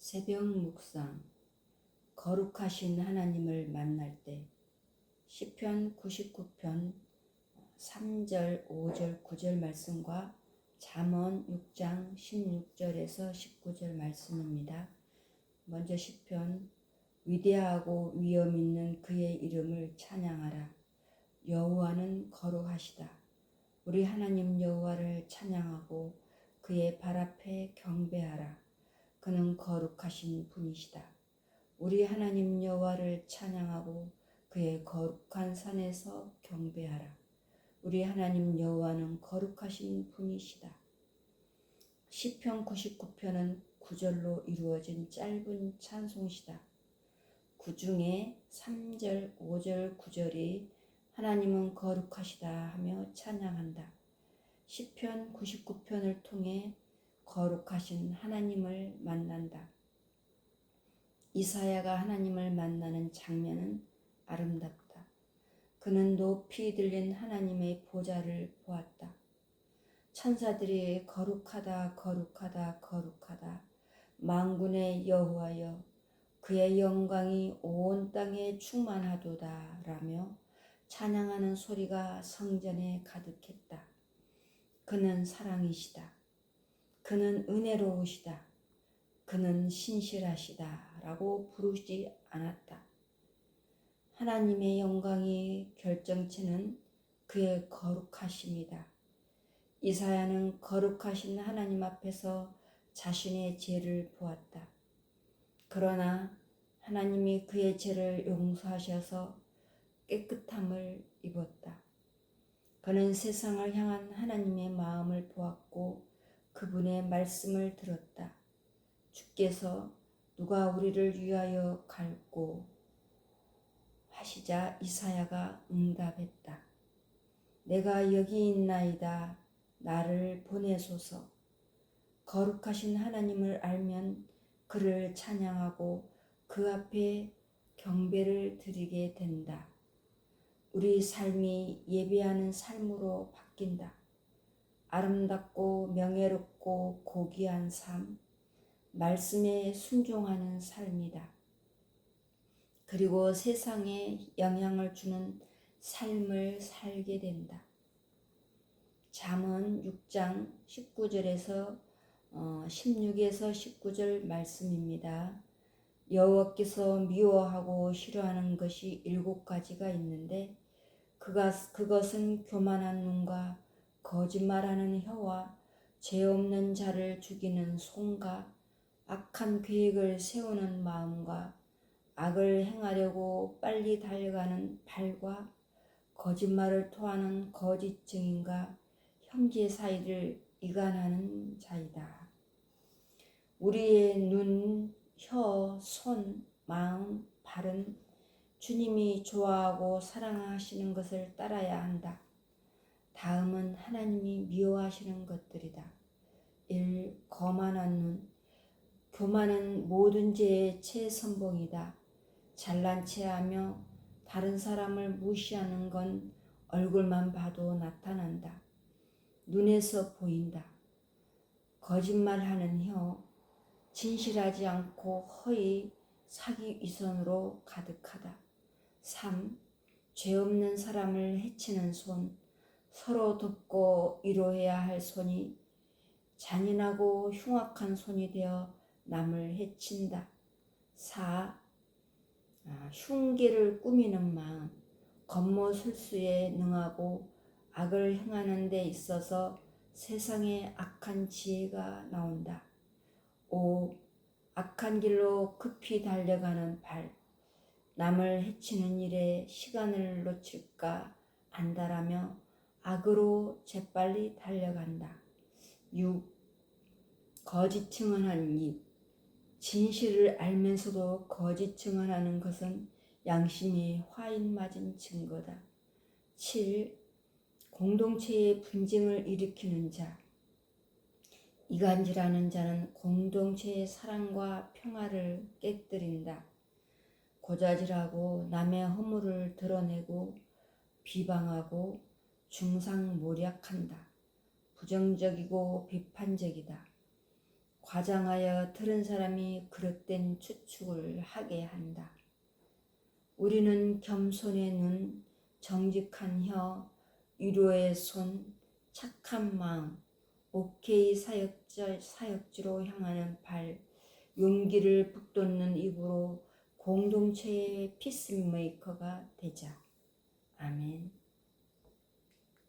새벽 묵상 거룩하신 하나님을 만날 때 시편 99편 3절, 5절, 9절 말씀과 잠언 6장 16절에서 19절 말씀입니다. 먼저 시편 위대하고 위엄 있는 그의 이름을 찬양하라. 여호와는 거룩하시다. 우리 하나님 여호와를 찬양하고 그의 발 앞에 경배하라. 그는 거룩하신 분이시다. 우리 하나님 여호와를 찬양하고 그의 거룩한 산에서 경배하라. 우리 하나님 여호와는 거룩하신 분이시다. 시편 99편은 구절로 이루어진 짧은 찬송시다. 그 중에 3절, 5절, 9절이 하나님은 거룩하시다 하며 찬양한다. 시편 99편을 통해 거룩하신 하나님을 만난다. 이사야가 하나님을 만나는 장면은 아름답다. 그는 높이 들린 하나님의 보좌를 보았다. 천사들이 거룩하다, 거룩하다, 거룩하다. 망군의 여호와여, 그의 영광이 온 땅에 충만하도다. 라며 찬양하는 소리가 성전에 가득했다. 그는 사랑이시다. 그는 은혜로우시다. 그는 신실하시다. 라고 부르지 않았다. 하나님의 영광이 결정체는 그의 거룩하심이다. 이사야는 거룩하신 하나님 앞에서 자신의 죄를 보았다. 그러나 하나님이 그의 죄를 용서하셔서 깨끗함을 입었다. 그는 세상을 향한 하나님의 마음을 보았고 그분의 말씀을 들었다. 주께서 누가 우리를 위하여 갈고 하시자 이사야가 응답했다. 내가 여기 있나이다. 나를 보내소서. 거룩하신 하나님을 알면 그를 찬양하고 그 앞에 경배를 드리게 된다. 우리 삶이 예배하는 삶으로 바뀐다. 아름답고 명예롭고 고귀한 삶, 말씀에 순종하는 삶이다. 그리고 세상에 영향을 주는 삶을 살게 된다. 잠언 6장 19절에서 16에서 19절 말씀입니다. 여호와께서 미워하고 싫어하는 것이 일곱 가지가 있는데 그것은 교만한 눈과 거짓말하는 혀와 죄 없는 자를 죽이는 손과 악한 계획을 세우는 마음과 악을 행하려고 빨리 달려가는 발과 거짓말을 토하는 거짓 증인과 형제 사이를 이간하는 자이다. 우리의 눈, 혀, 손, 마음, 발은 주님이 좋아하고 사랑하시는 것을 따라야 한다. 다음은 하나님이 미워하시는 것들이다. 1. 거만한 눈. 교만은 모든 죄의 최선봉이다. 잘난 체하며 다른 사람을 무시하는 건 얼굴만 봐도 나타난다. 눈에서 보인다. 거짓말하는 혀, 진실하지 않고 허위 사기 위선으로 가득하다. 3. 죄 없는 사람을 해치는 손, 서로 돕고 위로해야 할 손이 잔인하고 흉악한 손이 되어 남을 해친다. 4. 아, 흉계를 꾸미는 마음, 겉모술수에 능하고 악을 행하는 데 있어서 세상에 악한 지혜가 나온다. 5. 악한 길로 급히 달려가는 발, 남을 해치는 일에 시간을 놓칠까 안다라며 악으로 재빨리 달려간다. 6. 거짓 증언하는 입. 진실을 알면서도 거짓 증언하는 것은 양심이 화인 맞은 증거다. 7. 공동체의 분쟁을 일으키는 자. 이간질하는 자는 공동체의 사랑과 평화를 깨뜨린다. 고자질하고 남의 허물을 드러내고 비방하고 중상모략한다. 부정적이고 비판적이다. 과장하여 들은 사람이 그릇된 추측을 하게 한다. 우리는 겸손의 눈, 정직한 혀, 위로의 손, 착한 마음, 오케이 사역자, 사역지로 향하는 발, 용기를 북돋는 입으로 공동체의 피스메이커가 되자. 아멘.